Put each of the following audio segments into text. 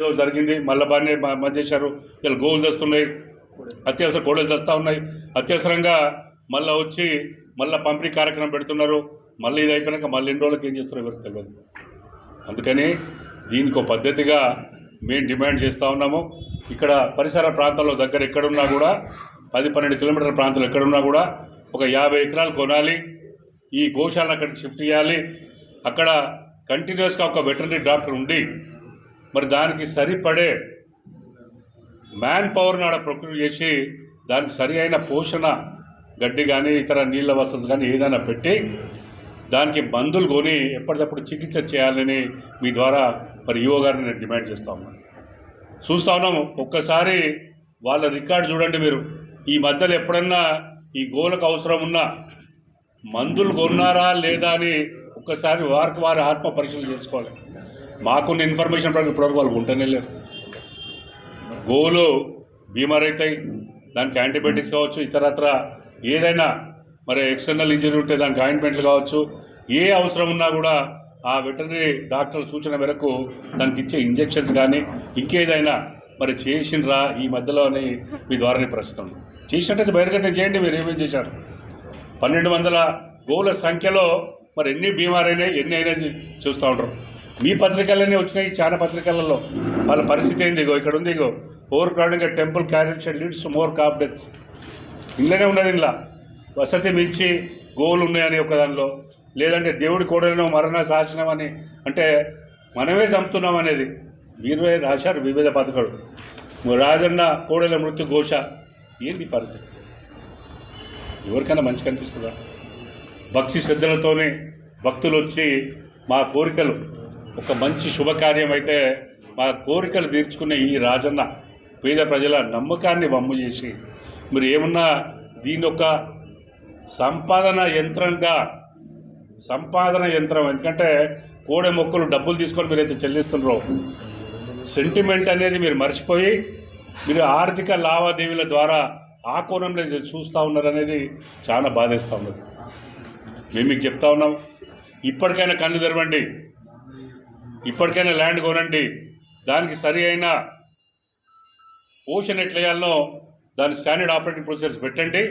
జరిగింది మళ్ళీ బాగానే బంద్ చేశారు ఇలా గోవులు తెస్తున్నాయి. అత్యవసర కోడలు తెస్తా ఉన్నాయి. అత్యవసరంగా మళ్ళీ వచ్చి మళ్ళీ పంపిణీ కార్యక్రమం పెడుతున్నారు. మళ్ళీ ఇది అయిపోయినాక మళ్ళీ ఎన్ని రోజులకి ఏం చేస్తారో ఎవరికి తెలియదు. అందుకని దీనికి ఒక పద్ధతిగా మేము డిమాండ్ చేస్తూ ఉన్నాము. ఇక్కడ పరిసర ప్రాంతాల్లో దగ్గర ఎక్కడున్నా కూడా పది పన్నెండు కిలోమీటర్ల ప్రాంతాలు ఎక్కడున్నా కూడా ఒక యాభై ఎకరాలు కొనాలి. ఈ గోశాలను అక్కడికి షిఫ్ట్ చేయాలి. అక్కడ కంటిన్యూస్గా ఒక వెటర్నరీ డాక్టర్ ఉండి మరి దానికి సరిపడే మ్యాన్ పవర్ని ఆడ ప్రొక్యూర్ చేసి దానికి సరి అయిన పోషణ గడ్డి కానీ ఇతర నీళ్ళ వసతులు కానీ ఏదైనా పెట్టి దానికి మందులు కొని ఎప్పటికప్పుడు చికిత్స చేయాలని మీ ద్వారా మరి ఈవో గారిని నేను డిమాండ్ చేస్తా ఉన్నాను చూస్తా ఉన్నాము. ఒక్కసారి వాళ్ళ రికార్డు చూడండి మీరు. ఈ మధ్యలో ఎప్పుడన్నా ఈ గోలకు అవసరం ఉన్నా మందులు కొన్నారా లేదా అని ఒక్కసారి వారికి వారి ఆత్మ పరీక్షలు చేసుకోవాలి. మాకున్న ఇన్ఫర్మేషన్ ప్రకారం ఇప్పటివరకు వాళ్ళు ఉంటేనే లేరు. గోవులు బీమార్ అవుతాయి దానికి యాంటీబయాటిక్స్ కావచ్చు ఇతరత్ర ఏదైనా మరి ఎక్స్టర్నల్ ఇంజరీ ఉంటే దానికి ఆయింట్మెంట్లు కావచ్చు ఏ అవసరం ఉన్నా కూడా ఆ వెటనరీ డాక్టర్ సూచన మేరకు దానికి ఇచ్చే ఇంజెక్షన్స్ కానీ ఇంకేదైనా మరి చేసిండ్రా ఈ మధ్యలోని మీ ద్వారానే ప్రస్తుతం చేసినట్టయితే బహిర్గతం చేయండి మీరు ఏమేమి చేశారు? పన్నెండు వందల గోవుల సంఖ్యలో మరి ఎన్ని బీమార్ ఎన్ని అయినాయి చూస్తూ ఉంటారు. మీ పత్రికలన్నీ వచ్చినాయి చాలా పత్రికలలో. వాళ్ళ పరిస్థితి ఏంది? ఇగో ఇక్కడ ఉంది ఇగో. Overcrowding temple carrot leads more confidence ఇందులోనే ఉన్నది ఇలా వసతి మించి గోవులు ఉన్నాయని ఒక దానిలో. లేదంటే దేవుడి కోడలను మరణ సాక్షణం అంటే మనమే చంపుతున్నాం అనేది. వీరే రాశారు వివిధ పథకాలు. రాజన్న కోడల మృత్యు ఘోష. ఏంది పరిస్థితి? ఎవరికైనా మంచి కనిపిస్తుందా భక్తి శ్రద్ధలతోనే భక్తులు వచ్చి మా కోరికలు ఒక మంచి శుభకార్యం అయితే మా కోరికలు తీర్చుకునే ఈ రాజన్న పేద ప్రజల నమ్మకాన్ని వమ్ము చేసి మీరు ఏమన్నా దీని ఒక సంపాదన యంత్రంగా సంపాదన యంత్రం ఎందుకంటే కోడె మొక్కలు డబ్బులు తీసుకొని మీరైతే చెల్లిస్తున్నారో సెంటిమెంట్ అనేది మీరు మర్చిపోయి మీరు ఆర్థిక లావాదేవీల ద్వారా ఆ కోణంలో చూస్తూ ఉన్నారు అనేది చాలా బాధేస్తూ ఉన్నది. మేము మీకు చెప్తా ఉన్నాం. ఇప్పటికైనా కళ్ళు తెరవండి. ఇప్పటికైనా ల్యాండ్ కొనండి. దానికి సరి అయిన ఓషన్ ఎట్లా దాని స్టాండర్డ్ ఆపరేటింగ్ ప్రొసీజర్స్ పెట్టండి.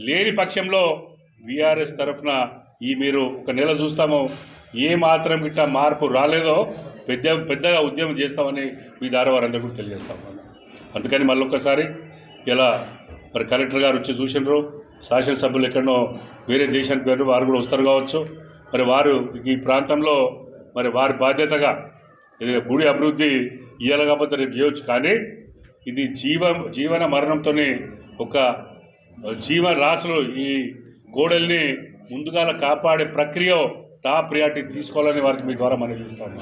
లేని పక్షంలో విఆర్ఎస్ తరఫున ఈ మీరు ఒక నెల చూస్తాము ఏ మాత్రం ఇట్లా మార్పు రాలేదో పెద్ద పెద్దగా ఉద్యమం చేస్తామని మీ ద్వారా వారందరూ కూడా తెలియజేస్తాము అందుకని మళ్ళీ ఒక్కసారి ఇలా మరి కలెక్టర్ గారు వచ్చి చూసినారు. శాసనసభ్యులు ఎక్కడో వేరే దేశానికి పేరు వారు కూడా వస్తారు కావచ్చు. మరి వారు ఈ ప్రాంతంలో మరి వారి బాధ్యతగా ఇది గుడి అభివృద్ధి ఇయ్యాలి కాకపోతే రేపు చేయవచ్చు కానీ ఇది జీవ జీవన మరణంతోనే ఒక జీవరాశులు ఈ గోడల్ని ముందుగా కాపాడే ప్రక్రియ టాప్ ప్రియారిటీ తీసుకోవాలని వారికి మీ ద్వారా మనం ఇస్తాము